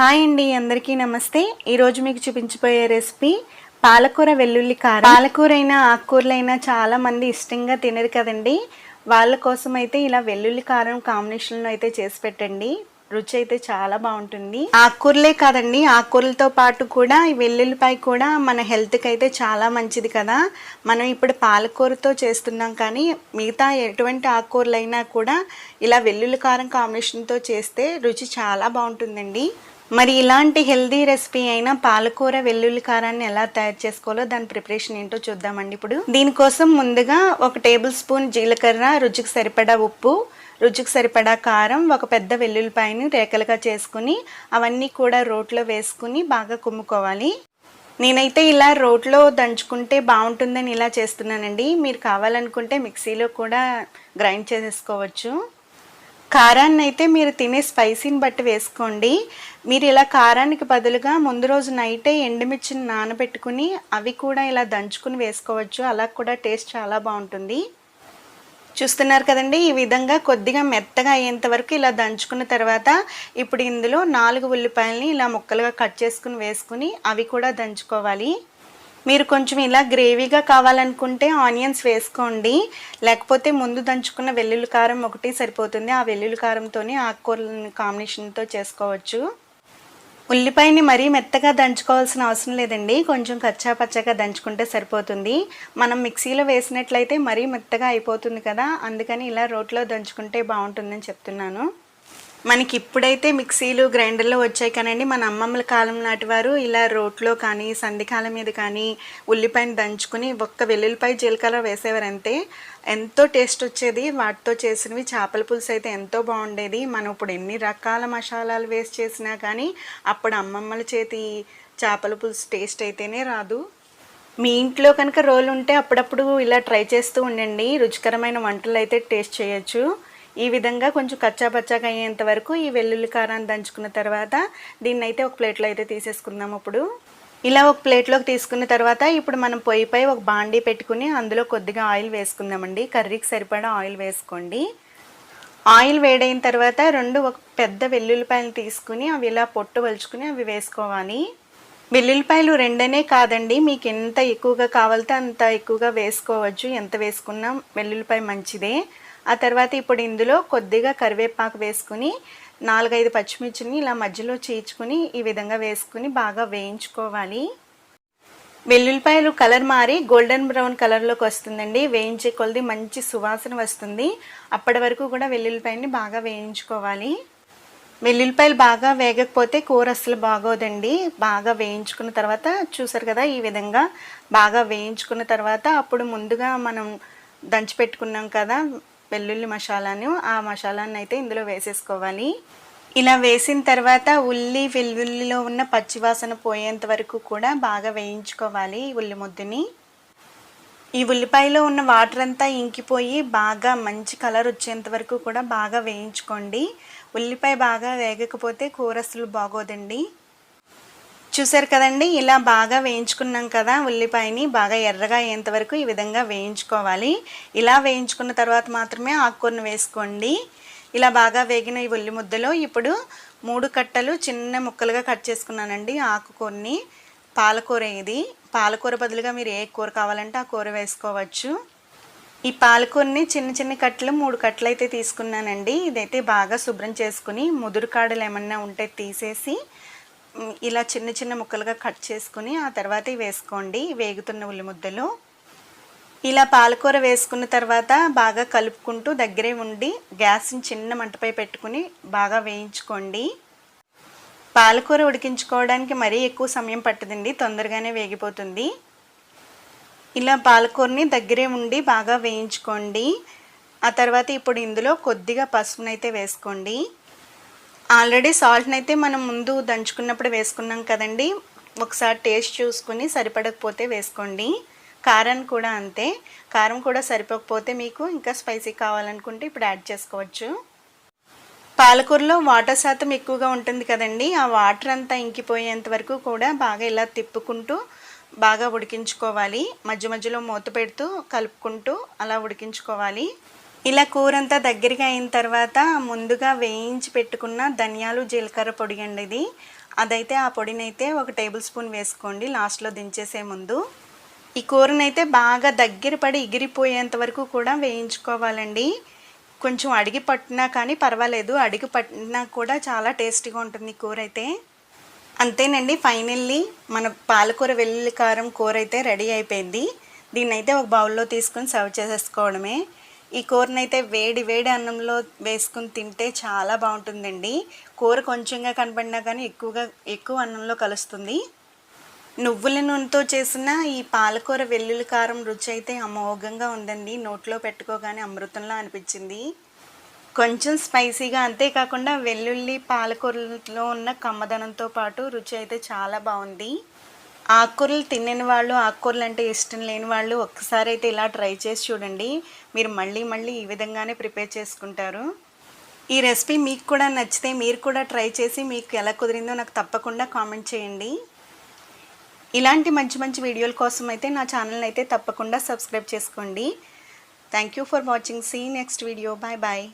Hi అండి అందరికీ నమస్తే. ఈరోజు మీకు చూపించబోయే రెసిపీ పాలకూర వెల్లుల్లి కారం. పాలకూర అయినా ఆకుకూరలైనా చాలా మంది ఇష్టంగా తినరు కదండి. వాళ్ళ కోసం అయితే ఇలా వెల్లుల్లి కారం కాంబినేషన్లో అయితే చేసి పెట్టండి. రుచి అయితే చాలా బాగుంటుంది. ఆకుకూరలే కాదండి ఆకుకూరలతో పాటు కూడా ఈ వెల్లుల్లిపాయ కూడా మన హెల్త్కి అయితే చాలా మంచిది కదా. మనం ఇప్పుడు పాలకూరతో చేస్తున్నాం కానీ మిగతా ఎటువంటి ఆకుకూరలైనా కూడా ఇలా వెల్లుల్లి కారం కాంబినేషన్తో చేస్తే రుచి చాలా బాగుంటుందండి. మరి ఇలాంటి హెల్దీ రెసిపీ అయిన పాలకూర వెల్లుల్లి కారాన్ని ఎలా తయారు చేసుకోవాలో దాని ప్రిపరేషన్ ఏంటో చూద్దామండి ఇప్పుడు. దీనికోసం ముందుగా ఒక టేబుల్ స్పూన్ జీలకర్ర రుచికి సరిపడా ఉప్పు రుచికి సరిపడా కారం ఒక పెద్ద వెల్లుల్లిపాయని రేకలుగా చేసుకుని అవన్నీ కూడా రోట్లో వేసుకుని బాగా కుమ్ముకోవాలి. నేనైతే ఇలా రోట్లో దంచుకుంటే బాగుంటుందని ఇలా చేస్తున్నానండి. మీరు కావాలనుకుంటే మిక్సీలో కూడా గ్రైండ్ చేసేసుకోవచ్చు. కారాన్ని అయితే మీరు తినే స్పైసీని బట్టి వేసుకోండి. మీరు ఇలా కారానికి బదులుగా ముందు రోజు నైటే ఎండుమిర్చిని నానబెట్టుకుని అవి కూడా ఇలా దంచుకుని వేసుకోవచ్చు. అలా కూడా టేస్ట్ చాలా బాగుంటుంది. చూస్తున్నారు కదండి ఈ విధంగా కొద్దిగా మెత్తగా అయ్యేంత వరకు ఇలా దంచుకున్న తర్వాత ఇప్పుడు ఇందులో నాలుగు ఉల్లిపాయలని ఇలా ముక్కలుగా కట్ చేసుకుని వేసుకుని అవి కూడా దంచుకోవాలి. మీరు కొంచెం ఇలా గ్రేవీగా కావాలనుకుంటే ఆనియన్స్ వేసుకోండి. లేకపోతే ముందు దంచుకున్న వెల్లుల్లి కారం ఒకటి సరిపోతుంది. ఆ వెల్లుల్లి కారంతోనే ఆకుకూరల కాంబినేషన్తో చేసుకోవచ్చు. ఉల్లిపాయని మరీ మెత్తగా దంచుకోవాల్సిన అవసరం లేదండి. కొంచెం కచ్చా పచ్చగా దంచుకుంటే సరిపోతుంది. మనం మిక్సీలో వేసినట్లయితే మరీ మెత్తగా అయిపోతుంది కదా. అందుకని ఇలా రోట్లో దంచుకుంటే బాగుంటుందని చెప్తున్నాను. మనకి ఇప్పుడైతే మిక్సీలు గ్రైండర్లు వచ్చాయి కానండి. మన అమ్మమ్మల కాలం నాటి వారు ఇలా రోట్లో కానీ సంధికాలం మీద కానీ ఉల్లిపాయను దంచుకుని ఒక్క వెల్లుల్లిపాయ జీలకర్ర వేసేవారు అంతే ఎంతో టేస్ట్ వచ్చేది. వాటితో చేసినవి చేపల పులుసు అయితే ఎంతో బాగుండేది. మనం ఇప్పుడు ఎన్ని రకాల మసాలాలు వేసి చేసినా కానీ అప్పుడు అమ్మమ్మల చేతి చేపల పులుసు టేస్ట్ అయితేనే రాదు. మీ ఇంట్లో కనుక రోల్ ఉంటే అప్పుడప్పుడు ఇలా ట్రై చేస్తూ ఉండండి. రుచికరమైన వంటలు అయితే టేస్ట్ చేయొచ్చు. ఈ విధంగా కొంచెం కచ్చా పచ్చాగా అయ్యేంత వరకు ఈ వెల్లుల్లి కారాన్ని దంచుకున్న తర్వాత దీన్ని అయితే ఒక ప్లేట్లో అయితే తీసేసుకుందాం ఇప్పుడు ఇలా ఒక ప్లేట్లోకి తీసుకున్న తర్వాత ఇప్పుడు మనం పొయ్యిపై ఒక బాండీ పెట్టుకుని అందులో కొద్దిగా ఆయిల్ వేసుకుందామండి. కర్రీకి సరిపడా ఆయిల్ వేసుకోండి. ఆయిల్ వేడైన తర్వాత రెండు ఒక పెద్ద వెల్లుల్లిపాయలు తీసుకుని అవి ఇలా పొట్టు వలుచుకుని అవి వేసుకోవాలి. వెల్లుల్లిపాయలు రెండనే కాదండి మీకు ఎంత ఎక్కువగా కావాలితే అంత ఎక్కువగా వేసుకోవచ్చు. ఎంత వేసుకున్నా వెల్లుల్లిపాయ మంచిదే. ఆ తర్వాత ఇప్పుడు ఇందులో కొద్దిగా కరివేపాకు వేసుకుని నాలుగైదు పచ్చిమిర్చిని ఇలా మధ్యలో చీల్చుకుని ఈ విధంగా వేసుకుని బాగా వేయించుకోవాలి. వెల్లుల్లిపాయలు కలర్ మారి గోల్డెన్ బ్రౌన్ కలర్లోకి వస్తుందండి. వేయించే కొలది మంచి సువాసన వస్తుంది. అప్పటి వరకు కూడా వెల్లుల్లిపాయని బాగా వేయించుకోవాలి. వెల్లుల్లిపాయలు బాగా వేగకపోతే కూర అసలు బాగోదండి. బాగా వేయించుకున్న తర్వాత చూసారు కదా ఈ విధంగా బాగా వేయించుకున్న తర్వాత అప్పుడు ముందుగా మనం దంచి పెట్టుకున్నాం కదా వెల్లుల్లి మసాలాను ఆ మసాలాను అయితే ఇందులో వేసేసుకోవాలి. ఇలా వేసిన తర్వాత ఉల్లి వెల్లుల్లిలో ఉన్న పచ్చివాసన పోయేంత వరకు కూడా బాగా వేయించుకోవాలి ఉల్లి ముద్దని. ఈ ఉల్లిపాయలో ఉన్న వాటర్ అంతా ఇంకిపోయి బాగా మంచి కలర్ వచ్చేంత వరకు కూడా బాగా వేయించుకోండి. ఉల్లిపాయ బాగా వేగకపోతే కూర అసలు బాగోదండి. చూసారు కదండి ఇలా బాగా వేయించుకున్నాం కదా ఉల్లిపాయని బాగా ఎర్రగా అయ్యేంతవరకు ఈ విధంగా వేయించుకోవాలి. ఇలా వేయించుకున్న తర్వాత మాత్రమే ఆకుకూరను వేసుకోండి. ఇలా బాగా వేగిన ఈ ఉల్లి ముద్దలో ఇప్పుడు మూడు కట్టలు చిన్న ముక్కలుగా కట్ చేసుకున్నానండి ఆకుకూరని. పాలకూర ఇది. పాలకూర బదులుగా మీరు ఏ కూర కావాలంటే ఆ కూర వేసుకోవచ్చు. ఈ పాలకూరని చిన్న చిన్న కట్టలు మూడు కట్టలు అయితే తీసుకున్నానండి. ఇదైతే బాగా శుభ్రం చేసుకుని ముదురు కాడలు ఏమన్నా ఉంటే తీసేసి ఇలా చిన్న చిన్న ముక్కలుగా కట్ చేసుకుని ఆ తర్వాత వేసుకోండి. వేగుతున్న ఉల్లి ముద్దలు. ఇలా పాలకూర వేసుకున్న తర్వాత బాగా కలుపుకుంటూ దగ్గరే ఉండి గ్యాస్ని చిన్న మంటపై పెట్టుకుని బాగా వేయించుకోండి. పాలకూర ఉడికించుకోవడానికి మరీ ఎక్కువ సమయం పట్టదండి. తొందరగానే వేగిపోతుంది. ఇలా పాలకూరని దగ్గరే ఉండి బాగా వేయించుకోండి. ఆ తర్వాత ఇప్పుడు ఇందులో కొద్దిగా పసుపునైతే వేసుకోండి. ఆల్రెడీ సాల్ట్ని అయితే మనం ముందు దంచుకున్నప్పుడు వేసుకున్నాం కదండి. ఒకసారి టేస్ట్ చూసుకుని సరిపడకపోతే వేసుకోండి. కారం కూడా అంతే. కారం కూడా సరిపోకపోతే మీకు ఇంకా స్పైసీ కావాలనుకుంటే ఇప్పుడు యాడ్ చేసుకోవచ్చు. పాలకూరలో వాటర్ శాతం ఎక్కువగా ఉంటుంది కదండి. ఆ వాటర్ అంతా ఇంకిపోయేంత వరకు కూడా బాగా ఇలా తిప్పుకుంటూ బాగా ఉడికించుకోవాలి. మధ్య మధ్యలో మూత పెడుతూ కలుపుకుంటూ అలా ఉడికించుకోవాలి. ఇలా కూర అంతా దగ్గరికి అయిన తర్వాత ముందుగా వేయించి పెట్టుకున్న ధనియాలు జీలకర్ర పొడి అండి ఇది. అదైతే ఆ పొడినైతే ఒక టేబుల్ స్పూన్ వేసుకోండి లాస్ట్లో దించేసే ముందు. ఈ కూరనైతే బాగా దగ్గర పడి ఎగిరిపోయేంత వరకు కూడా వేయించుకోవాలండి. కొంచెం అడిగి పట్టినా కానీ పర్వాలేదు అడిగి పట్టినా కూడా చాలా టేస్టీగా ఉంటుంది కూర అయితే అంతేనండి ఫైనల్లీ మన పాలకూర వెల్లుల్లి కారం కూర అయితే రెడీ అయిపోయింది. దీన్నైతే ఒక బౌల్లో తీసుకొని సర్వ్ చేసేసుకోవడమే. ఈ కూరనైతే వేడి వేడి అన్నంలో వేసుకుని తింటే చాలా బాగుంటుందండి. కూర కొంచెంగా కనపడినా కానీ ఎక్కువగా ఎక్కువ అన్నంలో కలుస్తుంది. నువ్వుల నూనెతో చేసిన ఈ పాలకూర వెల్లుల్లి కారం రుచి అయితే అమోఘంగా ఉందండి. నోట్లో పెట్టుకోగానే అమృతంలా అనిపించింది. కొంచెం స్పైసీగా అంతేకాకుండా వెల్లుల్లి పాలకూరలో ఉన్న కమ్మదనంతో పాటు రుచి అయితే చాలా బాగుంది. ఆకుకూరలు తినని వాళ్ళు ఆకుకూరలు అంటే ఇష్టం లేని వాళ్ళు ఒక్కసారి అయితే ఇలా ట్రై చేసి చూడండి. మీరు మళ్ళీ మళ్ళీ ఈ విధంగానే ప్రిపేర్ చేసుకుంటారు. ఈ రెసిపీ మీకు కూడా నచ్చితే మీరు కూడా ట్రై చేసి మీకు ఎలా కుదిరిందో నాకు తప్పకుండా కామెంట్ చేయండి. ఇలాంటి మంచి మంచి వీడియోల కోసం అయితే నా ఛానల్ని అయితే తప్పకుండా సబ్స్క్రైబ్ చేసుకోండి. Thank you for watching see next video bye bye